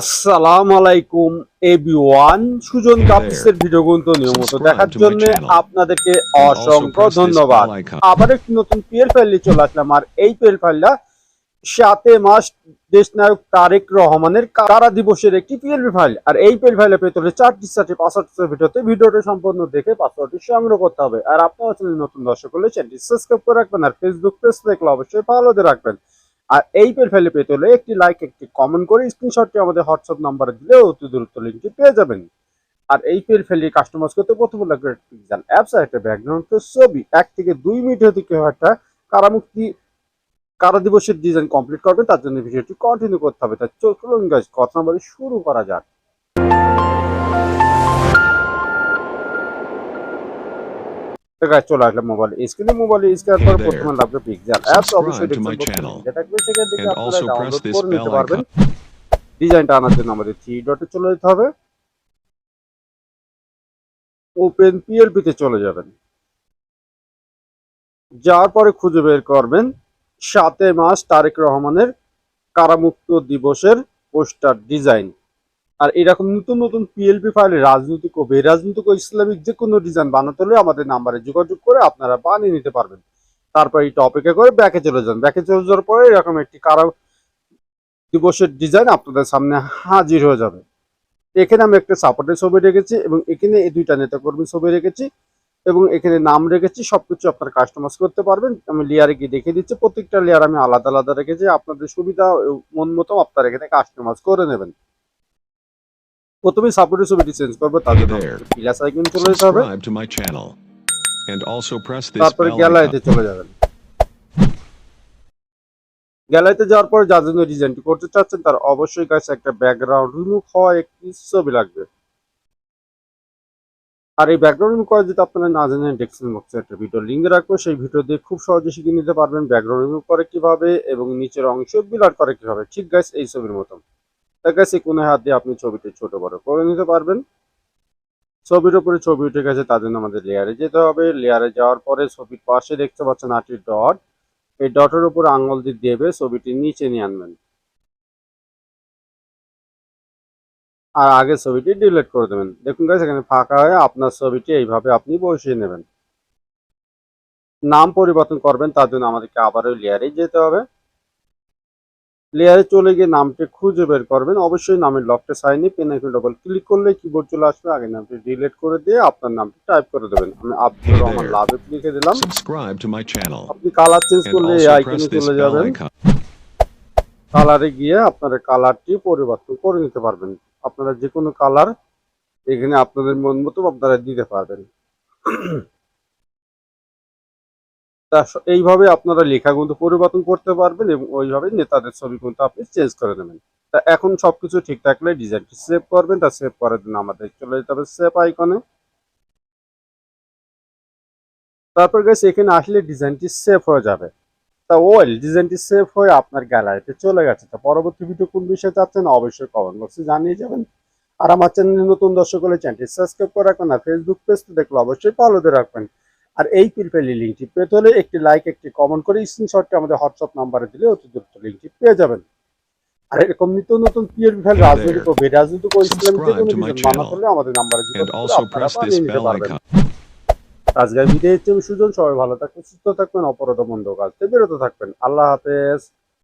আসসালামু আলাইকুম everyone. Sujan কাপিসের video নিয়মিত দেখার জন্য আপনাদেরকে অসংখ্য ধন্যবাদ। আবার একটি নতুন পিএল ফাইল নিয়ে চলে আসলাম। আর এই পিএল ফাইলটা সাতে মাস দেশনায়ক তারেক রহমানের কারা দিবসের একটি পিএলপি ফাইল আর এই পিএল ফাইলে পেতে হলে চারটি চারটি পাসওয়ার্ড ভিডিওতে ভিডিওটি সম্পূর্ণ দেখে পাসওয়ার্ডটি সংগ্রহ করতে হবে। আর আপনারা নতুন দর্শক হলে চ্যানেলটি সাবস্ক্রাইব করে রাখবেন। আর ফেসবুক পেজ দেখলে অবশ্যই ফলো দিয়ে রাখবেন। আর এই পেল পেতে হলে একটি লাইক একটি কমেন্ট করে স্ক্রিনশটটি আমাদের হোয়াটসঅ্যাপ নাম্বারে দিলে অতি দ্রুত লিঙ্কটি পেয়ে যাবেন। আর এই পেল কাস্টমাইজ করতে প্রথম লাগবে পিক্সেল অ্যাপস আর একটা ব্যাকগ্রাউন্ডের ছবি। এক থেকে দুই মিনিট হতে কেউ একটা কারামুক্তি, কারা দিবসের ডিজাইন কমপ্লিট করবে তার জন্য ভিডিওটি কন্টিনিউ করতে হবে। তাই চলুন গাইজ কথা বলে শুরু করা যাক। Guys, চলে আসলাম মোবাইল স্ক্রিনে মোবাইল স্ক্রিন পর প্রথমে লাগবে পিক্সেল অ্যাপস অবশ্যই channel. যেটা সেখান থেকে আপনারা ডাউনলোড করে নিতে পারবেন। ডিজাইনটা আনার জন্য আমাদের থ্রি ডটে চলে যেতে হবে। ওপেন পিএলপি তে চলে যাবেন। যাওয়ার পরে খুঁজে বের করবেন সাতে মাস তারেক রহমানের কারামুক্ত দিবসের পোস্টার ডিজাইন। আর এরকম নতুন নতুন পিএলপি ফাইলে রাজনৈতিক ও বেরাজনৈতিক ও ইসলামিক যে কোনো ডিজাইন বানাতে হলে আমাদের নাম্বারে যোগাযোগ করে আপনারা বানিয়ে নিতে পারবেন। তারপর এই টপিকে করে ব্যাকে চলে যান। ব্যাকে চলে যাওয়ার পরে এরকম একটি কারা দিবসের ডিজাইন আপনাদের সামনে হাজির হয়ে যাবে। এখানে আমি একটা সাপোর্টের ছবি রেখেছি এবং এখানে এই দুইটা নেতা কর্মী ছবি রেখেছি এবং এখানে নাম রেখেছি, সবকিছু আপনারা কাস্টমাইজ করতে পারবেন। আমি লেয়ারে গিয়ে দেখিয়ে দিচ্ছি, প্রত্যেকটা লেয়ার আমি আলাদা আলাদা রেখেছি। আপনাদের সুবিধা মন মতো আপনারা এখানে কাস্টমাইজ করে নেবেন। প্রথমে সাপোর্টের ছবিটি চেঞ্জ করব তার জন্য প্লাস আইকন চলে যেতে হবে। তারপরে গ্যালারিতে চলে যাবেন। গ্যালারিতে যাওয়ার পর যার জন্য ডিজাইনটি করতে চাচ্ছেন তার অবশ্যই কাছে একটা ব্যাকগ্রাউন্ড রিমুভ হওয়া একটি ছবি লাগবে। আর এই ব্যাকগ্রাউন্ড রিমুভ করা যদি আপনারা না জানেন ডেসক্রিপশন বক্সে একটা ভিডিও লিঙ্ক রাখব। সেই ভিডিও দিয়ে খুব সহজে শিখে নিতে পারবেন ব্যাকগ্রাউন্ড রিমুভ করে কীভাবে এবং নিচের অংশ বিলার করে কীভাবে। ঠিক গাইস এই ছবির মতন। কাছে কোনো হাত দিয়ে আপনি ছবিটি ছোট বড় করে নিতে পারবেন। ছবির উপরে ছবি উঠে গেছে, তার জন্য আমাদের লেয়ারে যেতে হবে। লেয়ারে যাওয়ার পরে ছবির পাশে দেখতে পাচ্ছেন আটটি ডট এই ডটের উপর আঙুল দিয়ে দেবে, ছবিটি নিচে নিয়ে আনবেন। আর আগে ছবিটি ডিলিট করে দেবেন। দেখুন গাইস এখানে ফাঁকা হয়ে আপনার ছবিটি এইভাবে আপনি বসিয়ে নেবেন। নাম পরিবর্তন করবেন, তার জন্য আমাদেরকে আবারও লেয়ারে যেতে হবে। লেয়ারে চলে গিয়ে নামটি খুঁজে বের করবেন। অবশ্যই নামের লকটা সাইনে পেন আইকন ডবল ক্লিক করলে কিবোর্ড চলে আসবে। আগে নামটি ডিলিট করে দিয়ে আপনার নামটি টাইপ করে দেবেন। আমি আব্দুর রহমান লাভে লিখে দিলাম. আপনি কালার চেঞ্জ করলে এই আইকনে চলে যাবেন। কালারে গিয়ে আপনারা কালারটি পরিবর্তন করে নিতে পারবেন। আপনারা যে কোনো কালার এখানে আপনাদের মন মতো আপনারা দিতে পারবেন। তা এইভাবে আপনারা লেখা কিন্তু পরিবর্তন করতে পারবেন এবং ওইভাবে নেতাদের ছবি কিন্তু আপনি চেঞ্জ করে নেবেন। তা এখন সবকিছু ঠিক থাকলে ডিজাইনটি সেভ করবেন, তা সেভ করার জন্য আমাদের চলে যেতে হবে সেভ আইকনে তারপর গেছে এখানে আসলে ডিজাইনটি সেভ হয়ে যাবে। তা ওয়েল ডিজাইনটি সেভ হয়ে আপনার গ্যালারিতে চলে গেছে। তা পরবর্তী ভিডিও কোন বিষয়ে চাচ্ছেন অবশ্যই কমেন্ট বক্সে জানিয়ে যাবেন। আর আমার চ্যানেলে নতুন দর্শক হলে চ্যানেলটি সাবস্ক্রাইব করে রাখবেন আর ফেসবুক পেজটি দেখলে অবশ্যই ফলো দিয়ে রাখবেন। আর এই পিলপেলি লিঙ্কটি পেতে হলে একটি লাইক একটি কমেন্ট করে স্ক্রিনশটটি আমাদের হোয়াটসঅ্যাপ নাম্বারে দিলে অতি দ্রুত লিঙ্কটি পেয়ে যাবেন। আর এরকম নিত্য নতুন পিএর ফাইল রাজনৈতিক ও বেরাজনৈতিক ও ইসলামিক যে কোনো কিছু মানা. হলে আমাদের নাম্বারে দিতে পারবেন. আজকের ভিডিও হচ্ছে সুজন সবাই ভালো থাকবেন সুস্থ থাকবেন অপরাধ মন্দ কাজ বিরত থাকবেন। আল্লাহ হাফেজ।